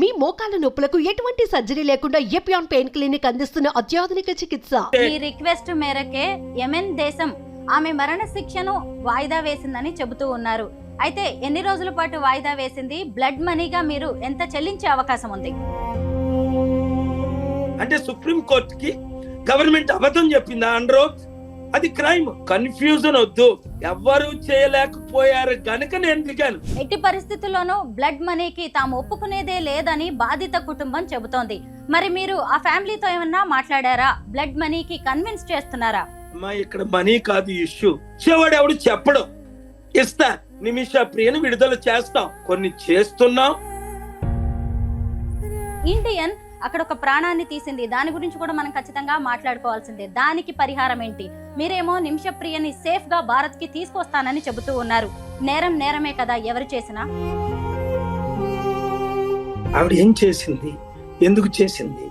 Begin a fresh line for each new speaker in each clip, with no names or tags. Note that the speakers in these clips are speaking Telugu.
మీ మోకాల నొప్పులకు ఎటువంటి సర్జరీ లేకుండా ఎపియాన్ పెయిన్ క్లినిక్ అందిస్తున్న అత్యాధునిక చికిత్స?
ఈ రిక్వెస్ట్ మేరకే యెమెన్ దేశం ఆమె మరణ శిక్షను వాయిదా వేసిందని చెబుతూ ఉన్నారు. అయితే ఎన్ని రోజుల పాటు వాయిదా వేసింది? బ్లడ్ మనీగా మీరు ఎంత చెల్లించే అవకాశం ఉంది?
అంటే సుప్రీం కోర్టుకి గవర్నమెంట్ అబద్ధం చెప్పిందా అండ్రో అది క్రైమ్. కన్ఫ్యూజన్ వద్దు. ఎవ్వరు చేయలేకపోయారు. గనుక నేను దిగాను.
ఎట్టి పరిస్థితుల్లోనూ బ్లడ్ మనీకి తాము ఒప్పుకునేదే లేదని బాధిత కుటుంబం చెబుతోంది. మరి మీరు ఆ ఫ్యామిలీతో ఏమన్నా మాట్లాడారా? బ్లడ్ మనీకి కన్విన్స్ చేస్తున్నారా?
అమ్మా ఇక్కడ మనీ కాదు ఇష్యూ. చెవాడు ఎవడు చెప్పడం. ఇస్తా నిమిష ప్రియను విడుదల చేస్తాం. కొన్ని చేస్తున్నాం.
ఇండియన్ అక్కడ ఒక ప్రాణాన్ని తీసింది. దాని గురించి కూడా మనం ఖచ్చితంగా మాట్లాడుకోవాల్సిందే. దానికి పరిహారం ఏంటి? మీరేమో నిమిషప్రియని సేఫ్గా భారత్కి తీసుకొస్తానని చెబుతూ ఉన్నారు. నేరం నేరమే కదా ఎవరు చేసినా.
ఆవిడ ఏం చేసింది? ఎందుకు చేసింది?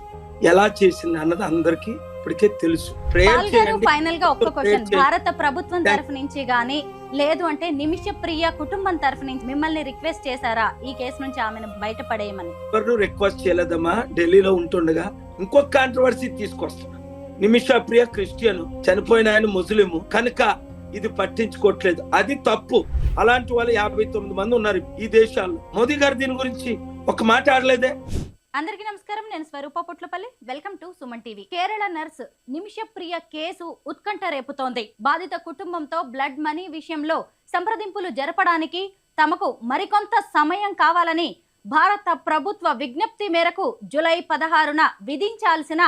ఎలా చేసింది అన్నది అందరికి ఇప్పటికే తెలుసు.
ఫైనల్గా ఒక్క క్వశ్చన్. భారత ప్రభుత్వం తరఫు నుంచి గానీ లేదు అంటే నిమిష ప్రియ కుటుంబం తరఫు నుంచి మిమ్మల్ని రిక్వెస్ట్ చేశారా? ఈ కేసు నుంచి ఆమెను బయటపడేయమని.
ఎవరు రిక్వెస్ట్ చేయలేదమ్మా. ఢిల్లీలో ఉంటుండగా ఇంకొక కాంట్రవర్సీ తీసుకొస్తున్నా. నిమిష ప్రియ క్రిస్టియన్ చనిపోయిన ఆయన ముస్లిము. కనుక ఇది పట్టించుకోవట్లేదు. అది తప్పు. అలాంటి వాళ్ళు యాభై తొమ్మిది మంది ఉన్నారు ఈ దేశాల్లో. మోదీ గారు దీని గురించి ఒక మాట ఆడలేదే?
అందరికీ నమస్కారం. నేను Swaroopa Putlapalli. Welcome to Suman TV. Kerala nurse Nimishapriya case ఉత్కంఠ రేపుతోంది. బాధిత కుటుంబంతో బ్లడ్ మనీ విషయంలో సంప్రదింపులు జరపడానికి తమకు మరికొంత సమయం కావాలని భారత ప్రభుత్వ విజ్ఞప్తి మేరకు జులై పదహారున విధించాల్సిన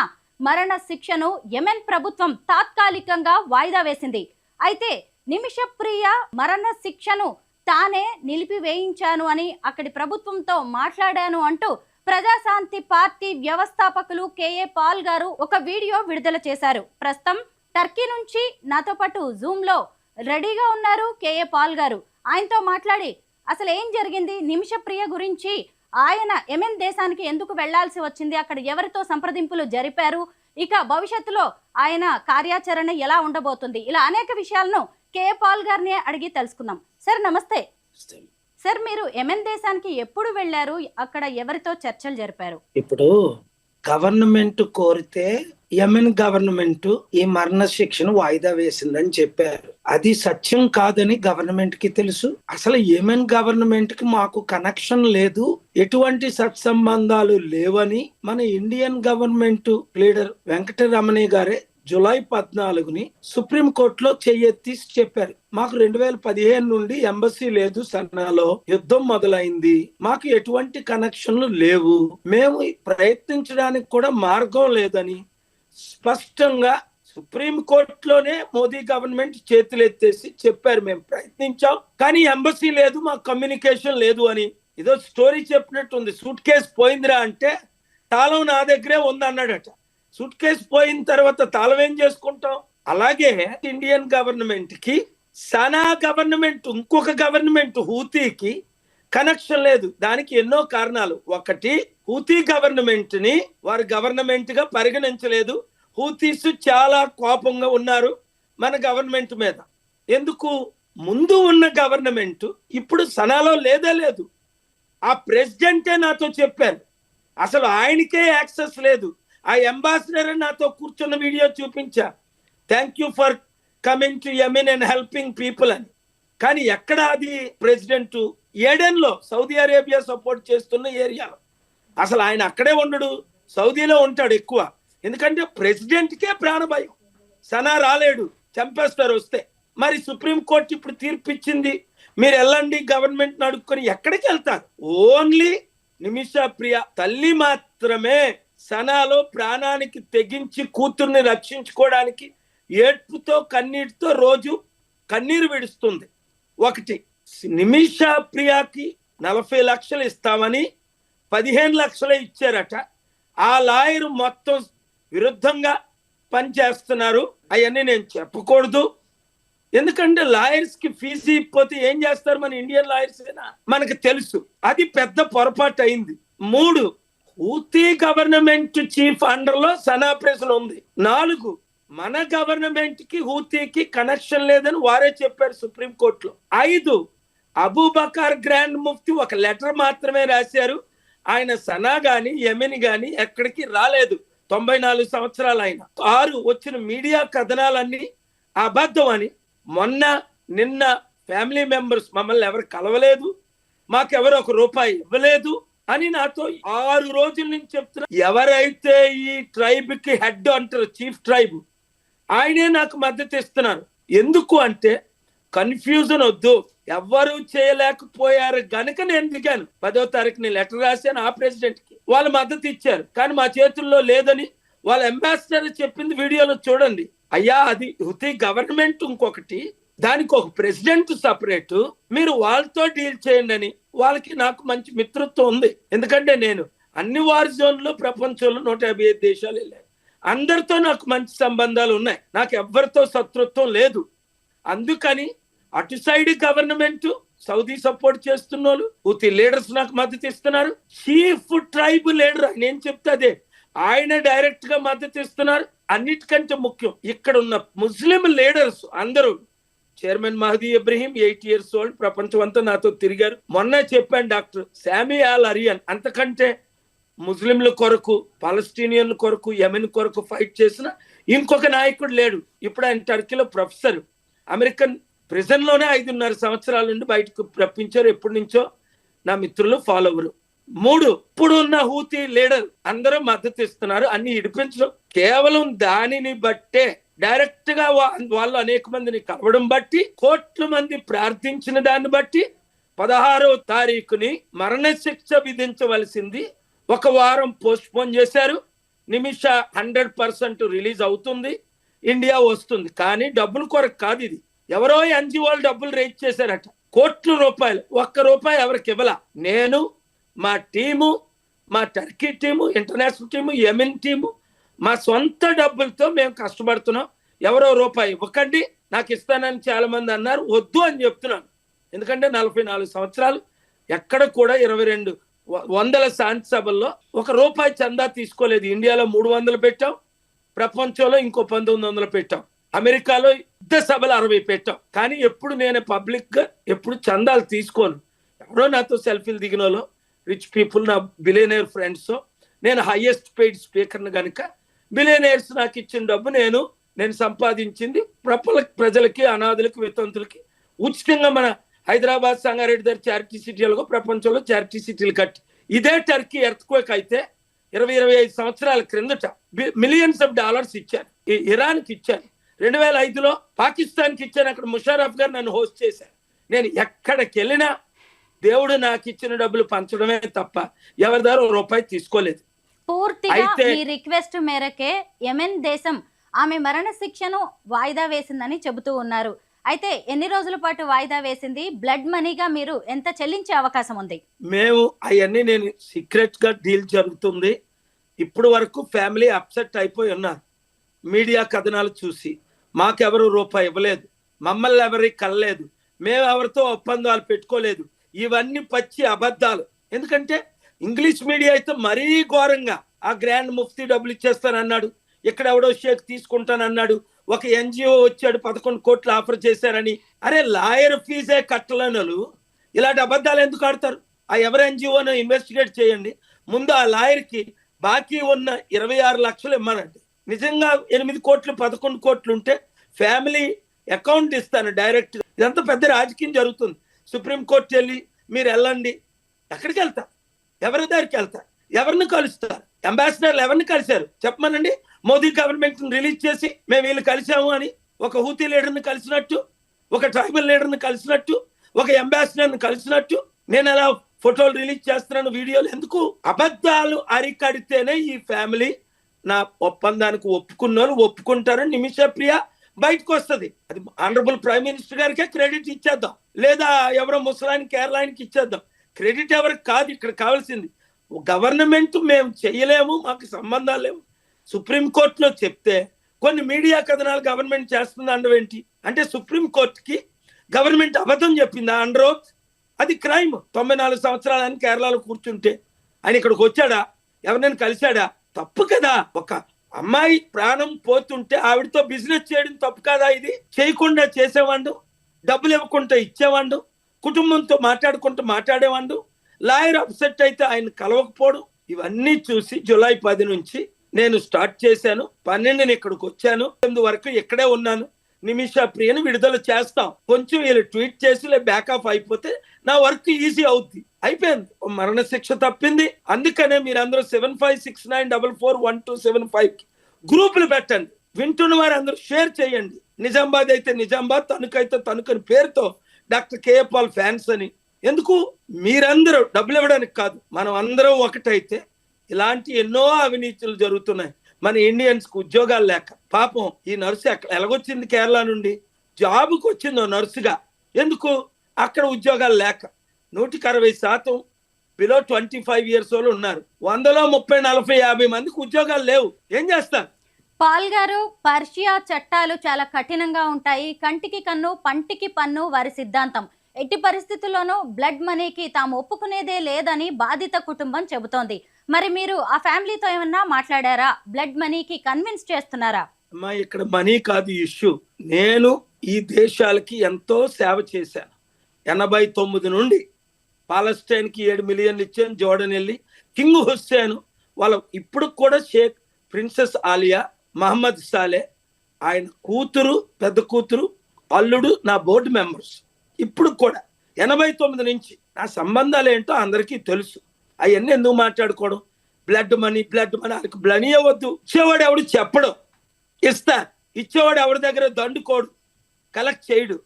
మరణ శిక్షను యెమెన్ ప్రభుత్వం తాత్కాలికంగా వాయిదా వేసింది. అయితే నిమిషప్రియ మరణ శిక్షను తానే నిలిపివేయించాను అని అక్కడి ప్రభుత్వంతో మాట్లాడాను అంటూ ప్రజాశాంతి పార్టీ వ్యవస్థాపకులు కేఏ పాల్ గారు ఒక వీడియో విడుదల చేశారు. ప్రస్తుతం టర్కీ నుంచి నాతో పాటు జూమ్లో రెడీగా ఉన్నారు కేఏ పాల్ గారు. ఆయనతో మాట్లాడి అసలు ఏం జరిగింది? నిమిషప్రియ గురించి ఆయన ఎమెన్ దేశానికి ఎందుకు వెళ్ళాల్సి వచ్చింది? అక్కడ ఎవరితో సంప్రదింపులు జరిపారు? ఇక భవిష్యత్తులో ఆయన కార్యాచరణ ఎలా ఉండబోతుంది? ఇలా అనేక విషయాలను కేఏ పాల్ గారిని అడిగి తెలుసుకుందాం. సార్ నమస్తే. సార్ మీరు యెమెన్ దేశానికి ఎప్పుడు వెళ్ళారు? అక్కడ ఎవరితో చర్చలు జరిపారు?
ఇప్పుడు గవర్నమెంట్ కోరితే యమెన్ గవర్నమెంట్ ఈ మరణ శిక్షను వాయిదా వేసిందని చెప్పారు. అది సత్యం కాదని గవర్నమెంట్కి తెలుసు. అసలు యమెన్ గవర్నమెంట్కి మాకు కనెక్షన్ లేదు. ఎటువంటి సత్సంబంధాలు లేవని మన ఇండియన్ గవర్నమెంట్ లీడర్ వెంకటరమణి గారే జులై పద్నాలుగుని సుప్రీంకోర్టులో చెయ్యెత్తి చెప్పారు. మాకు రెండు వేల పదిహేను నుండి ఎంబసీ లేదు సన్నాలో యుద్ధం మొదలైంది. మాకు ఎటువంటి కనెక్షన్లు లేవు. మేము ప్రయత్నించడానికి కూడా మార్గం లేదని స్పష్టంగా సుప్రీంకోర్టులోనే మోదీ గవర్నమెంట్ చేతులెత్తేసి చెప్పారు. మేము ప్రయత్నించాం కానీ ఎంబసీ లేదు మాకు కమ్యూనికేషన్ లేదు అని. ఏదో స్టోరీ చెప్పినట్టుంది. సూట్ కేసు పోయిందిరా అంటే తాళం నా దగ్గరే ఉందన్నాడట. సూట్ కేసు పోయిన తర్వాత తాళం ఏం చేసుకుంటాం? అలాగే ఇండియన్ గవర్నమెంట్కి సనా గవర్నమెంట్ ఇంకొక గవర్నమెంట్ హూతీకి కనెక్షన్ లేదు. దానికి ఎన్నో కారణాలు. ఒకటి హూతీ గవర్నమెంట్ని వారు గవర్నమెంట్గా పరిగణించలేదు. హూతీస్ చాలా కోపంగా ఉన్నారు మన గవర్నమెంట్ మీద. ఎందుకు? ముందు ఉన్న గవర్నమెంట్ ఇప్పుడు సనాలో లేదే లేదు. ఆ ప్రెసిడెంటే నాతో చెప్పారు. అసలు ఆయనకే యాక్సెస్ లేదు. ఆ అంబాసిడర్ నాతో కూర్చున్న వీడియో చూపించా. Thank you for coming to Yemen and helping people అని. కానీ ఎక్కడ అది ప్రెసిడెంట్ ఏడెన్లో సౌదీ అరేబియా సపోర్ట్ చేస్తున్న ఏరియాలో అసలు ఆయన అక్కడే ఉండడు సౌదీలో ఉంటాడు ఎక్కువ. ఎందుకంటే ప్రెసిడెంట్కే ప్రాణభయం. సనా రాలేడు చంపేస్తారు వస్తే. మరి సుప్రీంకోర్టు ఇప్పుడు తీర్పు ఇచ్చింది మీరు వెళ్ళండి గవర్నమెంట్ అడుక్కొని ఎక్కడికి వెళ్తారు? ఓన్లీ నిమిషా ప్రియ తల్లి మాత్రమే. సనాలో ప్రాణానికి తెగించి కూతుర్ని రక్షించుకోవడానికి ఏడ్పుతో కన్నీటితో రోజు కన్నీరు విడుస్తుంది. ఒకటి నిమిషా ప్రియాకి నలభై లక్షలు ఇస్తామని పదిహేను లక్షలే ఇచ్చారట. ఆ లాయర్ మొత్తం విరుద్ధంగా పనిచేస్తున్నారు అవన్నీ నేను చెప్పకూడదు. ఎందుకంటే లాయర్స్కి ఫీజు ఇవ్వకపోతే ఏం చేస్తారు మన ఇండియన్ లాయర్స్ మనకు తెలుసు. అది పెద్ద పొరపాటు అయింది. మూడు ఊతీ గవర్నమెంట్ చీఫ్ అండర్లో సనాప్రెషన్ ఉంది. నాలుగు మన గవర్నమెంట్కి హూతీకి కనెక్షన్ లేదని వారే చెప్పారు సుప్రీం కోర్టులో. ఐదు అబూబకార్ గ్రాండ్ ముఫ్తి ఒక లెటర్ మాత్రమే రాశారు. ఆయన సనా గాని యమిన్ గాని ఎక్కడికి రాలేదు. తొంభై నాలుగు సంవత్సరాలు ఆయన ఆరు వచ్చిన మీడియా కథనాలన్నీ అబద్ధం అని. మొన్న నిన్న ఫ్యామిలీ మెంబర్స్ మమ్మల్ని ఎవరు కలవలేదు. మాకెవరు ఒక రూపాయి ఇవ్వలేదు. అని నాతో ఆరు రోజుల నుంచి చెప్తున్నా. ఎవరైతే ఈ ట్రైబ్కి హెడ్ అంటారు చీఫ్ ట్రైబ్ ఆయనే నాకు మద్దతు ఇస్తున్నారు. ఎందుకు అంటే కన్ఫ్యూజన్ వద్దు. ఎవ్వరు చేయలేకపోయారు. గనక నేను దిగాను. పదో తారీఖు నేను లెటర్ రాశాను ఆ ప్రెసిడెంట్కి. వాళ్ళు మద్దతు ఇచ్చారు. కానీ మా చేతుల్లో లేదని వాళ్ళ అంబాసిడర్ చెప్పింది వీడియోలో చూడండి. అయ్యా అది హుతి గవర్నమెంట్ ఇంకొకటి. దానికి ఒక ప్రెసిడెంట్ సపరేట్ మీరు వాళ్ళతో డీల్ చేయండి అని వాళ్ళకి నాకు మంచి మిత్రత్వం ఉంది. ఎందుకంటే నేను అన్ని వార్ జోన్లో ప్రపంచంలో నూట యాభై ఐదు దేశాలు వెళ్ళాను. అందరితో నాకు మంచి సంబంధాలు ఉన్నాయి. నాకు ఎవ్వరితో శత్రుత్వం లేదు. అందుకని అటు సైడ్ గవర్నమెంట్ సౌదీ సపోర్ట్ చేస్తున్న వాళ్ళు ఉతి లీడర్స్ నాకు మద్దతు ఇస్తున్నారు. చీఫ్ ట్రైబ్ లీడర్ ఆయన ఏం చెప్తే అదే. ఆయన డైరెక్ట్గా మద్దతు ఇస్తున్నారు. అన్నిటికంటే ముఖ్యం ఇక్కడ ఉన్న ముస్లిం లీడర్స్ అందరూ chairman Mahdi Ibrahim eight years old ప్రపంచం అంతా నాతో తిరిగారు. మొన్న చెప్పాను డాక్టర్ శామీ ఆల్ అరియన్ అంతకంటే ముస్లింల కొరకు పాలస్టీనియన్ల కొరకు యమెన్ కొరకు ఫైట్ చేసిన ఇంకొక నాయకుడు లేడు. ఇప్పుడు ఆయన టర్కీలో ప్రొఫెసర్. అమెరికన్ ప్రిజన్లోనే ఐదున్నర సంవత్సరాల నుండి బయటకు రప్పించారు. ఎప్పటి నుంచో నా మిత్రులు ఫాలోవరు. మూడు ఇప్పుడు ఉన్న హూతీ లీడర్ అందరూ మద్దతు ఇస్తున్నారు. అన్ని ఇడిపించడం కేవలం దానిని బట్టే డైరెక్ట్గా వాళ్ళు అనేక మందిని కలవడం బట్టి కోట్ల మంది ప్రార్థించిన దాన్ని బట్టి పదహారవ తారీఖుని మరణశిక్ష విధించవలసింది ఒక వారం పోస్ట్ పోన్ చేశారు. నిమిష హండ్రెడ్ పర్సెంట్ రిలీజ్ అవుతుంది. ఇండియా వస్తుంది. కానీ డబ్బుల కొరకు కాదు ఇది. ఎవరో ఎన్జిఓలు డబ్బులు రేట్ చేశారట. కోట్ల రూపాయలు. ఒక్క రూపాయి ఎవరికి ఇవ్వాల? నేను మా టీము మా Turkey team international team Yemen team మా సొంత డబ్బులతో మేము కష్టపడుతున్నాం. ఎవరో రూపాయి ఇవ్వకండి నాకు ఇస్తానని చాలా మంది అన్నారు వద్దు అని చెప్తున్నాను. ఎందుకంటే నలభై నాలుగు సంవత్సరాలు ఎక్కడ కూడా ఇరవై రెండు వ- వందల శాంతి సభల్లో ఒక రూపాయి చందా తీసుకోలేదు. ఇండియాలో మూడు వందలు పెట్టాం ప్రపంచంలో ఇంకో పంతొమ్మిది వందలు పెట్టాం. అమెరికాలో యుద్ధ సభలు అరవై పెట్టాం. కానీ ఎప్పుడు నేను పబ్లిక్గా ఎప్పుడు చందాలు తీసుకోను. ఎవరో నాతో సెల్ఫీలు దిగిన రిచ్ పీపుల్ నా బిలేనియర్ ఫ్రెండ్స్ నేను హైయెస్ట్ పెయిడ్ స్పీకర్ని కనుక బిలియనేర్స్ నాకు ఇచ్చిన డబ్బు నేను నేను సంపాదించింది ప్రపల ప్రజలకి అనాథులకి వితంతులకి. ఉచితంగా మన హైదరాబాద్ సంగారెడ్డి దగ్గర చారిటీ సిటీలుగా ప్రపంచంలో చారిటీ సిటీలు కట్టి. ఇదే టర్కీ ఎర్త్క్వేక్ అయితే ఇరవై ఇరవై ఐదు సంవత్సరాల క్రిందట మిలియన్స్ ఆఫ్ డాలర్స్ ఇచ్చాను ఈ ఇరాన్కి ఇచ్చాను రెండు వేల ఐదులో పాకిస్తాన్కి ఇచ్చాను అక్కడ ముషారఫ్ గారు నన్ను హోస్ట్ చేశారు. నేను ఎక్కడికి వెళ్ళినా దేవుడు నాకు ఇచ్చిన డబ్బులు పంచడమే తప్ప ఎవరి దగ్గర ఓ రూపాయి తీసుకోలేదు.
పూర్తిగా మీ రిక్వెస్ట్ మేరకే యెమెన్ దేశం ఆమె మరణ శిక్షను వాయిదా వేసిందని చెబుతూ ఉన్నారు. అయితే ఎన్ని రోజుల పాటు వాయిదా వేసింది? బ్లడ్ మనీగా మీరు ఎంత చెల్లించే అవకాశం ఉంది?
మేము అవన్నీ నేను సీక్రెట్గా డీల్ జరుగుతుంది. ఇప్పుడు వరకు ఫ్యామిలీ అప్సెట్ అయిపోయి ఉన్నారు. మీడియా కథనాలు చూసి. మాకెవరు రూపాయి ఇవ్వలేదు. మమ్మల్ని ఎవరి కలలేదు మేము ఎవరితో ఒప్పందాలు పెట్టుకోలేదు. ఇవన్నీ పచ్చి అబద్ధాలు. ఎందుకంటే ఇంగ్లీష్ మీడియా అయితే మరీ ఘోరంగా ఆ గ్రాండ్ ముఫ్తీ డబ్బులు ఇచ్చేస్తానన్నాడు ఇక్కడ ఎవడో షేక్ తీసుకుంటానన్నాడు ఒక ఎన్జిఓ వచ్చాడు పదకొండు కోట్లు ఆఫర్ చేశారని. అరే లాయర్ ఫీజే కట్టలేని ఇలాంటి అబద్ధాలు ఎందుకు ఆడతారు? ఆ ఎవరి ఎన్జిఓను ఇన్వెస్టిగేట్ చేయండి. ముందు ఆ లాయర్కి బాకీ ఉన్న ఇరవై ఆరు లక్షలు ఇమ్మనండి. నిజంగా ఎనిమిది కోట్లు పదకొండు కోట్లు ఉంటే ఫ్యామిలీ అకౌంట్ ఇస్తాను డైరెక్ట్ ఇదంతా పెద్ద రాజకీయం జరుగుతుంది. సుప్రీంకోర్టు వెళ్ళి మీరు వెళ్ళండి. ఎక్కడికి వెళ్తారు? ఎవరి దగ్గరికి వెళ్తారు? ఎవరిని కలుస్తారు? అంబాసిడర్లు ఎవరిని కలిశారు? చెప్పమనండి. మోదీ గవర్నమెంట్ రిలీజ్ చేసి మేము వీళ్ళు కలిసాము అని ఒక హూతీ లీడర్ని కలిసినట్టు ఒక ట్రైబల్ లీడర్ని కలిసినట్టు ఒక అంబాసిడర్ని కలిసినట్టు నేను అలా ఫోటోలు రిలీజ్ చేస్తున్నాను వీడియోలు ఎందుకు? అబద్ధాలు అరికడితేనే ఈ ఫ్యామిలీ నా ఒప్పందానికి ఒప్పుకున్న వాళ్ళు ఒప్పుకుంటారు. నిమిష ప్రియ బయటకు వస్తుంది. అది ఆనరబుల్ ప్రైమ్ మినిస్టర్ గారికే క్రెడిట్ ఇచ్చేద్దాం. లేదా ఎవరో ముసలాయన కేరళానికి ఇచ్చేద్దాం. క్రెడిట్ ఎవరికి కాదు ఇక్కడ కావాల్సింది. గవర్నమెంట్ మేము చేయలేము మాకు సంబంధాలు లేవు. సుప్రీంకోర్టులో చెప్తే కొన్ని మీడియా కథనాలు గవర్నమెంట్ చేస్తుంది అండవేంటి అంటే సుప్రీం కోర్టుకి గవర్నమెంట్ అబద్ధం చెప్పింది? అండర్ అది క్రైమ్. తొంభై నాలుగు సంవత్సరాలని కేరళలో కూర్చుంటే ఆయన ఇక్కడికి వచ్చాడా? ఎవరినైనా కలిశాడా? తప్పు కదా. ఒక అమ్మాయి ప్రాణం పోతుంటే ఆవిడతో బిజినెస్ చేయడం తప్పు కదా ఇది. చేయకుండా చేసేవాడు డబ్బులు ఇవ్వకుండా ఇచ్చేవాడు కుటుంబంతో మాట్లాడుకుంటూ మాట్లాడేవాడు. లాయర్ అప్సెట్ అయితే ఆయన కలవకపోడు. ఇవన్నీ చూసి జూలై పది నుంచి నేను స్టార్ట్ చేశాను. పన్నెండుని ఇక్కడికి వచ్చాను. తొమ్మిది వరకు ఇక్కడే ఉన్నాను. నిమిష ప్రియను విడుదల చేస్తాం. కొంచెం వీళ్ళు ట్వీట్ చేసి లే బ్యాక్ ఆఫ్ అయిపోతే నా వర్క్ ఈజీ అవుద్ది. అయిపోయింది. మరణ శిక్ష తప్పింది. అందుకనే మీరందరూ seven five six nine double four one two seven five గ్రూపులు పెట్టండి. వింటున్న వారు అందరూ షేర్ చేయండి. నిజామాబాద్ అయితే నిజామాబాద్ తణుకైతే అని పేరుతో డాక్టర్ కేఏ పాల్ ఫ్యాన్స్ అని. ఎందుకు? మీరందరూ డబ్బులు ఇవ్వడానికి కాదు. మనం అందరం ఒకటైతే ఇలాంటి ఎన్నో అవినీతులు జరుగుతున్నాయి. మన ఇండియన్స్కు ఉద్యోగాలు లేక. పాపం ఈ నర్సు ఎక్కడ ఎలాగొచ్చింది కేరళ నుండి? జాబుకు వచ్చిందో నర్సుగా. ఎందుకు? అక్కడ ఉద్యోగాలు లేక. నూటికి అరవై శాతం బిలో ట్వంటీ ఫైవ్ ఇయర్స్ వాళ్ళు ఉన్నారు. వందలో ముప్పై నలభై యాభై మందికి ఉద్యోగాలు లేవు. ఏం చేస్తారు?
పాల్ గారు పర్షియా చట్టాలు చాలా కఠినంగా ఉంటాయి. కంటికి కన్ను పంటికి పన్ను వారి సిద్ధాంతం. ఎట్టి పరిస్థితుల్లోనూ బ్లడ్ మనీకి తాము ఒప్పుకునేదే లేదని బాధిత కుటుంబం చెబుతోంది. మరి మీరు ఆ ఫ్యామిలీతో ఏమన్నా మాట్లాడారా? బ్లడ్ మనీకి కన్విన్స్ చేస్తున్నారా?
అమ్మా ఇక్కడ మనీ కాదు ఇష్యూ. నేను ఈ దేశాలకి ఎంతో సేవ చేశాను. ఎనభై తొమ్మిది నుండి పాలస్టైన్కి ఏడు మిలియన్లు ఇచ్చాను జోర్డన్ వెళ్ళి. కింగ్ హుస్సేన్ వాళ్ళ ఇప్పుడు కూడా షేక్ ప్రిన్సెస్ ఆలియా మహమ్మద్ సాలే ఆయన కూతురు పెద్ద కూతురు అల్లుడు నా బోర్డు మెంబర్స్. ఇప్పుడు కూడా ఎనభై తొమ్మిది నుంచి నా సంబంధాలు ఏంటో అందరికీ తెలుసు. అవన్నీ ఎందుకు మాట్లాడుకోవడం? బ్లడ్ మనీ బ్లడ్ మనీ వాళ్ళకి బ్లడ్ ఇవ్వద్దు ఇచ్చేవాడు ఎవడు చెప్పడు. ఇస్తారు ఇచ్చేవాడు ఎవరి దగ్గర దండుకోడు. కలెక్ట్ చేయడు.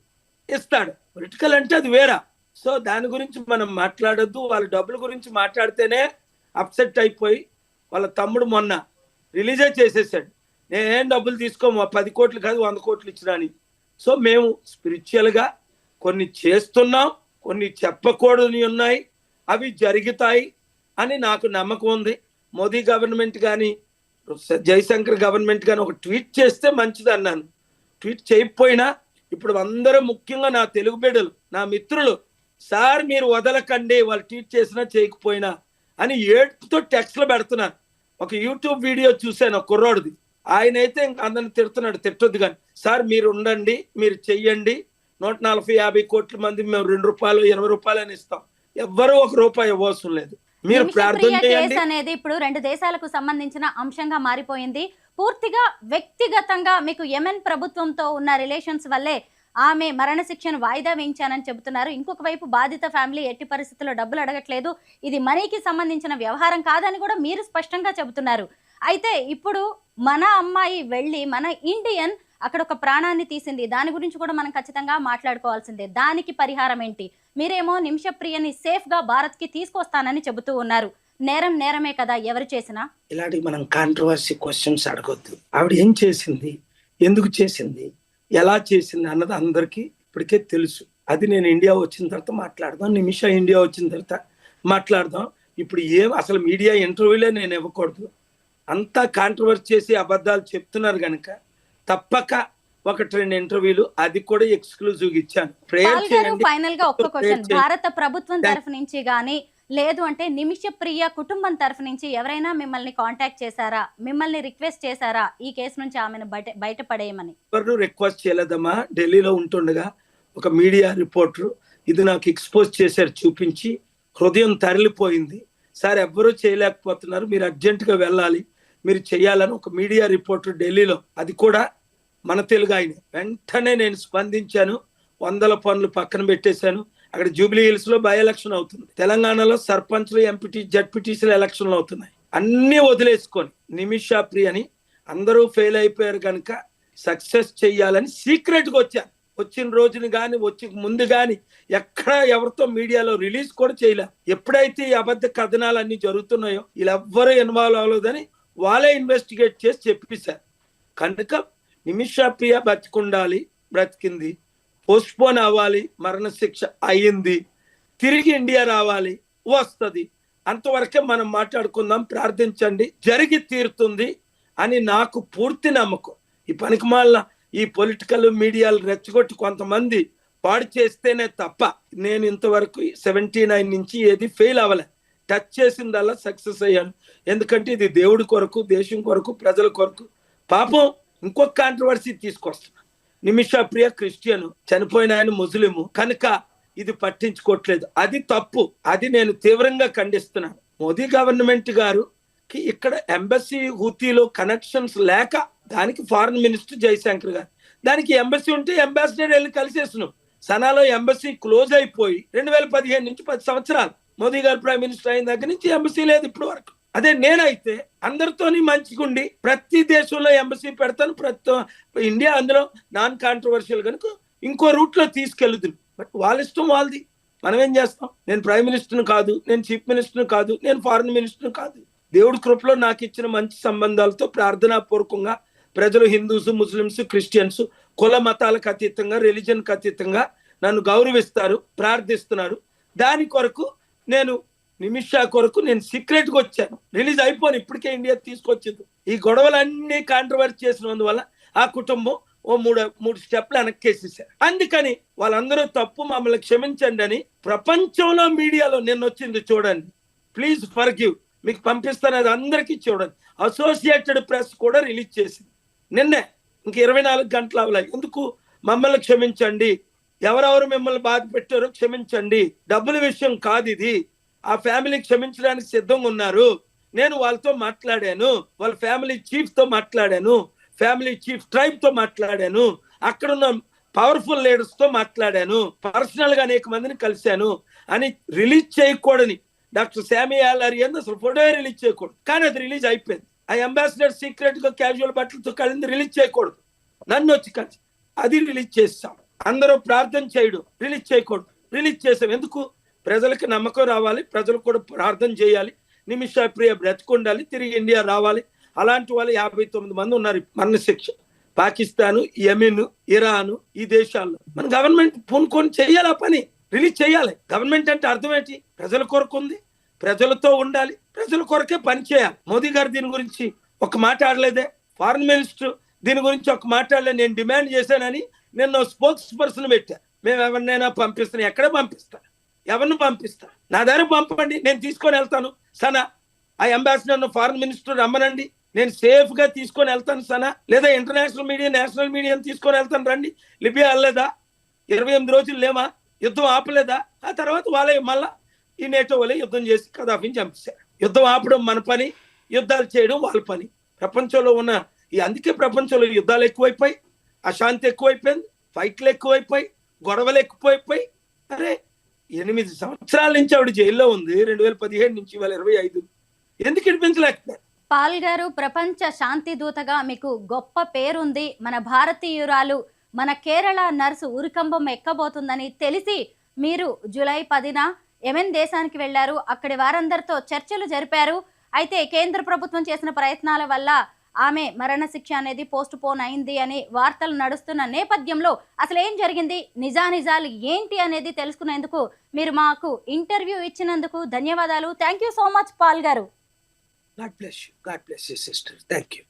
ఇస్తాడు. పొలిటికల్ అంటే అది వేరా. సో దాని గురించి మనం మాట్లాడొద్దు. వాళ్ళ డబ్బుల గురించి మాట్లాడితేనే అప్సెట్ అయిపోయి వాళ్ళ తమ్ముడు మొన్న రిలీజే చేసేసాడు. నేనేం డబ్బులు తీసుకోము పది కోట్లు కాదు వంద కోట్లు ఇచ్చినాని సో మేము స్పిరిచువల్గా కొన్ని చేస్తున్నాం కొన్ని చెప్పకూడని ఉన్నాయి అవి జరుగుతాయి అని నాకు నమ్మకం ఉంది. మోదీ గవర్నమెంట్ కానీ జయశంకర్ గవర్నమెంట్ కానీ ఒక ట్వీట్ చేస్తే మంచిది అన్నాను. ట్వీట్ చేయకపోయినా ఇప్పుడు అందరూ ముఖ్యంగా నా తెలుగు బిడ్డలు నా మిత్రులు సార్ మీరు వదలకండి వాళ్ళు ట్వీట్ చేసినా చేయకపోయినా అని ఏడుపుతో టెక్స్ట్లు పెడుతున్నాను. ఒక యూట్యూబ్ వీడియో చూశాను కుర్రోడిది. ఆయన అయితే ఇంక అందరిని తిడుతున్నాడు తిట్టొద్దు కానీ సార్ మీరు ఉండండి మీరు చెయ్యండి. నూట నలభై యాభై కోట్ల మంది మేము రెండు రూపాయలు ఇరవై రూపాయలు అని ఇస్తాం. ఎవ్వరూ ఒక రూపాయి ఇవ్వవసరం లేదు. మీరు ప్రార్థన చేయండి.
అనేది ఇప్పుడు రెండు దేశాలకు సంబంధించిన అంశంగా మారిపోయింది. పూర్తిగా వ్యక్తిగతంగా మీకు యెమెన్ ప్రభుత్వంతో ఉన్న రిలేషన్స్ వల్లే ఆమె మరణశిక్షను వాయిదా వేయించానని చెబుతున్నారు. ఇంకొక వైపు బాధిత ఫ్యామిలీ ఎట్టి పరిస్థితుల్లో డబ్బులు అడగట్లేదు. ఇది మనీకి సంబంధించిన వ్యవహారం కాదని కూడా మీరు స్పష్టంగా చెబుతున్నారు. అయితే ఇప్పుడు మన అమ్మాయి వెళ్ళి మన ఇండియన్ అక్కడ ఒక ప్రాణాన్ని తీసింది. దాని గురించి కూడా మనం ఖచ్చితంగా మాట్లాడుకోవాల్సిందే. దానికి పరిహారం ఏంటి? మీరేమో నిమిషప్రియని సేఫ్గా భారత్కి తీసుకొస్తానని చెబుతూ ఉన్నారు. నేరం నేరమే కదా ఎవరు చేసినా?
ఇలాంటి మనం కాంట్రవర్సీ క్వశ్చన్స్ అడగొద్దు. ఆవిడ ఏం చేసింది? ఎందుకు చేసింది? ఎలా చేసింది అన్నది అందరికీ ఇప్పటికే తెలుసు. అది నేను ఇండియా వచ్చిన తర్వాత మాట్లాడదాం. నిమిష ఇండియా వచ్చిన తర్వాత మాట్లాడదాం. ఇప్పుడు ఏం అసలు మీడియా ఇంటర్వ్యూలే నేను ఇవ్వకూడదు. అంతా కాంట్రవర్సీ చేసి అబద్ధాలు చెప్తున్నారు కనుక తప్పక ఒకటి రెండు ఇంటర్వ్యూలు అది కూడా ఎక్స్క్లూజివ్ ఇచ్చాను. ప్రేయర్
చేయండి.
ఫైనల్గా ఒక్క క్వశ్చన్. భారత ప్రభుత్వం తరఫు నుంచి గానీ లేదు అంటే నిమిష ప్రియ కుటుంబం తరఫు నుంచి ఎవరైనా మిమ్మల్ని కాంటాక్ట్ చేశారా? మిమ్మల్ని రిక్వెస్ట్ చేశారా? ఈ కేసు నుంచి ఆమెను బయట బయటపడేయమని.
ఎవరు రిక్వెస్ట్ చేయలేదమ్మా. ఢిల్లీలో ఉంటుండగా ఒక మీడియా రిపోర్టర్ ఇది నాకు ఎక్స్పోజ్ చేశారు చూపించి హృదయం తరలిపోయింది. సార్ ఎవ్వరూ చేయలేకపోతున్నారు. మీరు అర్జెంటుగా వెళ్ళాలి. మీరు చేయాలని ఒక మీడియా రిపోర్టర్ ఢిల్లీలో అది కూడా మన తెలుగు ఆయన. వెంటనే నేను స్పందించాను వందల పనులు పక్కన పెట్టేశాను. అక్కడ జూబ్లీ హిల్స్లో బై ఎలక్షన్ అవుతుంది. తెలంగాణలో సర్పంచ్లు ఎంపీటీ జడ్పీటీసీలు ఎలక్షన్లు అవుతున్నాయి. అన్ని వదిలేసుకొని నిమిషా ప్రియని అందరూ ఫెయిల్ అయిపోయారు కనుక సక్సెస్ చేయాలని సీక్రెట్గా వచ్చాను. వచ్చిన రోజుని కానీ వచ్చి ముందు కానీ ఎక్కడ ఎవరితో మీడియాలో రిలీజ్ కూడా చేయలే. ఎప్పుడైతే ఈ అబద్ధ కథనాలు జరుగుతున్నాయో వీళ్ళెవ్వరూ ఇన్వాల్వ్ అవ్వలేదని వాళ్ళే ఇన్వెస్టిగేట్ చేసి చెప్పేశారు. కనుక నిమిషా ప్రియ బతికుండాలి బ్రతికింది. పోస్ట్పోన్ అవ్వాలి మరణశిక్ష అయ్యింది. తిరిగి ఇండియా రావాలి వస్తుంది. అంతవరకే మనం మాట్లాడుకుందాం ప్రార్థించండి. జరిగి తీరుతుంది అని నాకు పూర్తి నమ్మకం. ఈ పనికిమాలిన ఈ పొలిటికల్ మీడియాలు రెచ్చగొట్టి కొంతమంది పాడు చేస్తేనే తప్ప నేను ఇంతవరకు సెవెంటీ నైన్ నుంచి ఏది ఫెయిల్ అవ్వలే. టచ్ చేసిందల్లా సక్సెస్ అయ్యాను. ఎందుకంటే ఇది దేవుడి కొరకు దేశం కొరకు ప్రజల కొరకు. పాపం ఇంకొక కాంట్రవర్సీ తీసుకొస్తున్నా. నిమిషా ప్రియ క్రిస్టియన్ చనిపోయిన ఆయన ముస్లిము. కనుక ఇది పట్టించుకోవట్లేదు. అది తప్పు. అది నేను తీవ్రంగా ఖండిస్తున్నాను. మోదీ గవర్నమెంట్ గారు ఇక్కడ ఎంబసీ హూతీలో కనెక్షన్స్ లేక దానికి ఫారెన్ మినిస్టర్ జయశంకర్ గారు. దానికి ఎంబసీ ఉంటే అంబాసిడర్ వెళ్ళి కలిసేసినాం. సనాలో ఎంబసీ క్లోజ్ అయిపోయి రెండు వేల పదిహేను నుంచి పది సంవత్సరాలు. మోదీ గారు ప్రైమ్ మినిస్టర్ అయిన దగ్గర నుంచి ఎంబసీ లేదు ఇప్పటి వరకు. అదే నేనైతే అందరితోని మంచిగుండి ప్రతి దేశంలో ఎంబసీ పెడతాను ప్రతి ఇండియా అందులో నాన్ కాంట్రవర్షియల్ కనుక ఇంకో రూట్లో బట్ వాళ్ళ ఇష్టం వాళ్ళది. మనం ఏం చేస్తాం? నేను ప్రైమ్ మినిస్టర్ని కాదు నేను చీఫ్ మినిస్టర్ని కాదు నేను ఫారెన్ మినిస్టర్ని కాదు. దేవుడి కృపలో నాకు ఇచ్చిన మంచి సంబంధాలతో ప్రార్థనా పూర్వకంగా ప్రజలు హిందూస్ ముస్లిమ్స్ క్రిస్టియన్స్ కుల మతాలకు అతీతంగా రిలీజన్కి అతీతంగా నన్ను గౌరవిస్తారు ప్రార్థిస్తున్నారు. దాని కొరకు నేను నిమిషా కొరకు నేను సీక్రెట్గా వచ్చాను. రిలీజ్ అయిపోను ఇప్పటికే ఇండియా తీసుకొచ్చింది. ఈ గొడవలన్నీ కాంట్రవర్సీ చేసినందువల్ల ఆ కుటుంబం ఓ మూడు మూడు స్టెప్లు వెనక్కేసేసారు. అందుకని వాళ్ళందరూ తప్పు మమ్మల్ని క్షమించండి అని ప్రపంచంలో మీడియాలో నిన్న వచ్చింది చూడండి. ప్లీజ్ ఫర్ గివ్ మీకు పంపిస్తాను అది అందరికీ చూడండి. అసోసియేటెడ్ ప్రెస్ కూడా రిలీజ్ చేసింది. నిన్నే ఇంక ఇరవై నాలుగు గంటలు అవ్వలేదు ఎందుకు? మమ్మల్ని క్షమించండి. ఎవరెవరు మిమ్మల్ని బాధ పెట్టారో క్షమించండి. డబ్బుల విషయం కాదు ఇది. ఆ ఫ్యామిలీ క్షమించడానికి సిద్ధంగా ఉన్నారు. నేను వాళ్ళతో మాట్లాడాను. వాళ్ళ ఫ్యామిలీ చీఫ్తో మాట్లాడాను. ఫ్యామిలీ చీఫ్ ట్రైబ్తో మాట్లాడాను. అక్కడ ఉన్న పవర్ఫుల్ లీడర్స్తో మాట్లాడాను. పర్సనల్గా అనేక మందిని కలిశాను. అని రిలీజ్ చేయకూడని డాక్టర్ శామి అరియన్ అసలు ఫోటో రిలీజ్ చేయకూడదు. కానీ అది రిలీజ్ అయిపోయింది. ఆ అంబాసిడర్ సీక్రెట్గా క్యాజువల్ బట్టలతో కలిసి రిలీజ్ చేయకూడదు. నన్ను వచ్చి కలిసి. అది రిలీజ్ చేస్తాం. అందరూ ప్రార్థన చేయడం రిలీజ్ చేయకూడదు. రిలీజ్ చేసాం. ఎందుకు? ప్రజలకి నమ్మకం రావాలి ప్రజలు కూడా ప్రార్థన చేయాలి నిమిష ప్రియ బ్రతికుండాలి తిరిగి ఇండియా రావాలి. అలాంటి వాళ్ళు యాభై తొమ్మిది మంది ఉన్నారు మరణశిక్ష. పాకిస్తాను యమీన్ ఇరాన్ ఈ దేశాల్లో. మన గవర్నమెంట్ పూనుకొని చేయాలి ఆ పని. రిలీజ్ చేయాలి. గవర్నమెంట్ అంటే అర్థం ఏంటి? ప్రజల కొరకు ఉంది. ప్రజలతో ఉండాలి. ప్రజల కొరకే పని చేయాలి. మోదీ గారు దీని గురించి ఒక మాట ఆడలేదే. ఫారెన్ మినిస్టర్ దీని గురించి ఒక మాట్లాడలే నేను డిమాండ్ చేశానని నిన్న స్పోక్స్ పర్సన్ పెట్టా. మేము ఎవరినైనా పంపిస్తాను ఎక్కడ పంపిస్తా? ఎవరిని పంపిస్తా? నా దగ్గర పంపండి. నేను తీసుకొని వెళ్తాను. సనా ఆ అంబాసిడర్ను ఫారెన్ మినిస్టర్ రమ్మనండి. నేను సేఫ్గా తీసుకొని వెళ్తాను సనా. లేదా ఇంటర్నేషనల్ మీడియా నేషనల్ మీడియా తీసుకొని వెళ్తాను రండి. లిబియా వెళ్ళలేదా? ఇరవై ఎనిమిది రోజులు లేమా యుద్ధం ఆపలేదా? ఆ తర్వాత వాళ్ళే మళ్ళా ఈ నేటో వాళ్ళే యుద్ధం చేసి కదాఫీని చంపేశారు. యుద్ధం ఆపడం మన పని. యుద్ధాలు చేయడం వాళ్ళ పని. ప్రపంచంలో ఉన్న ఈ అందుకే ప్రపంచంలో యుద్ధాలు ఎక్కువైపోయి అశాంతి ఎక్కువైపోయింది ఫైట్లు ఎక్కువైపోయి గొడవలు ఎక్కువైపోయి. అరే ఎనిమిది సంవత్సరాల నుంచి ఆవిడ జైల్లో ఉంది రెండు వేల పదిహేడు నుంచి ఇవాళ ఇరవై ఐదు. ఎందుకు వినిపించలేకపోయారు
పాల్ గారు ప్రపంచ శాంతి దూతగా మీకు గొప్ప పేరుంది. మన భారతీయురాలు మన కేరళ నర్సు ఉరికంబం ఎక్కబోతుందని తెలిసి మీరు జూలై పదిన ఎమెన్ దేశానికి వెళ్ళారు అక్కడి వారందరితో చర్చలు జరిపారు. అయితే కేంద్ర ప్రభుత్వం చేసిన ప్రయత్నాల వల్ల ఆమె మరణశిక్ష అనేది పోస్ట్ పోన్ అయింది అని వార్తలు నడుస్తున్న నేపథ్యంలో అసలు ఏం జరిగింది? నిజానిజాలు ఏంటి అనేది తెలుసుకునేందుకు మీరు మాకు ఇంటర్వ్యూ ఇచ్చినందుకు ధన్యవాదాలు. Thank you so much Paul గారు.
God bless you. God bless you sister. Thank you.